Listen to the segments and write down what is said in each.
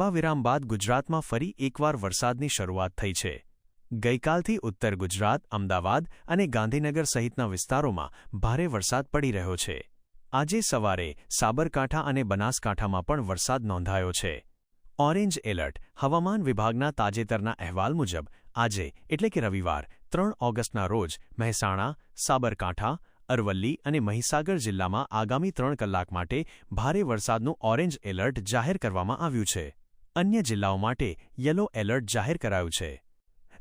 લાંબા વિરામ બાદ ગુજરાતમાં ફરી એકવાર વરસાદની શરૂઆત થઈ છે. ગઈકાલથી ઉત્તર ગુજરાત, અમદાવાદ અને ગાંધીનગર સહિતના વિસ્તારોમાં ભારે વરસાદ પડી રહ્યો છે. આજે સવારે સાબરકાંઠા અને બનાસકાંઠામાં પણ વરસાદ નોંધાયો છે. ઓરેન્જ એલર્ટ, હવામાન વિભાગના તાજેતરના અહેવાલ મુજબ, આજે, એટલે કે રવિવાર, ત્રણ ઓગસ્ટના રોજ, મહેસાણા, સાબરકાંઠા, અરવલ્લી અને મહીસાગર જિલ્લામાં આગામી ત્રણ કલાક માટે ભારે વરસાદનું ઓરેન્જ એલર્ટ જાહેર કરવામાં આવ્યું છે. અન્ય જિલ્લાઓ માટે યલો એલર્ટ જાહેર કરાયું છે.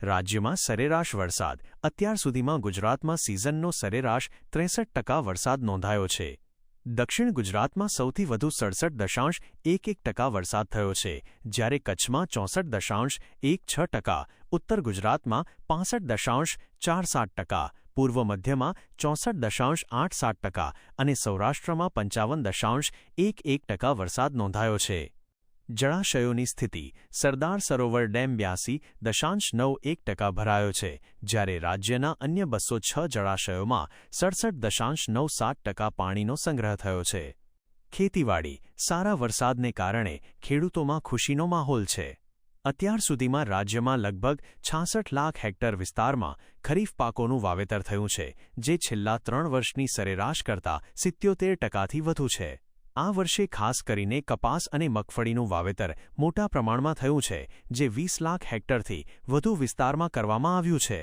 રાજ્યમાં સરેરાશ વરસાદ, અત્યાર સુધીમાં ગુજરાતમાં સિઝનનો સરેરાશ ત્રેસઠ ટકા વરસાદ નોંધાયો છે. દક્ષિણ ગુજરાતમાં સૌથી વધુ સડસઠ દશાંશ એક એક ટકા વરસાદ થયો છે, જ્યારે કચ્છમાં ચોસઠ દશાંશ એક છ ટકા, ઉત્તર ગુજરાતમાં પાસઠ દશાંશ ચાર સાત ટકા, પૂર્વ મધ્યમાં ચોસઠ દશાંશ આઠ સાત ટકા અને સૌરાષ્ટ્રમાં પંચાવન દશાંશ એક એક ટકા વરસાદ નોંધાયો છે. જળાશયોની સ્થિતિ સરદાર સરોવર ડેમ બ્યાસી દશાંશ નવ એક ટકા ભરાયો છે, જ્યારે રાજ્યના અન્ય બસો છ જળાશયોમાં સડસઠ દશાંશ નવ સાત ટકા પાણીનો સંગ્રહ થયો છે. ખેતીવાડી સારા વરસાદને કારણે ખેડૂતોમાં ખુશીનો માહોલ છે. અત્યાર સુધીમાં રાજ્યમાં લગભગ છાસઠ લાખ હેક્ટર વિસ્તારમાં ખરીફ પાકોનું વાવેતર થયું છે, જે છેલ્લા ત્રણ વર્ષની સરેરાશ કરતાં સિત્યોતેર ટકાથી વધુ છે. આ વર્ષે ખાસ કરીને કપાસ અને મગફળીનું વાવેતર મોટા પ્રમાણમાં થયું છે, જે વીસ લાખ હેક્ટરથી વધુ વિસ્તારમાં કરવામાં આવ્યું છે.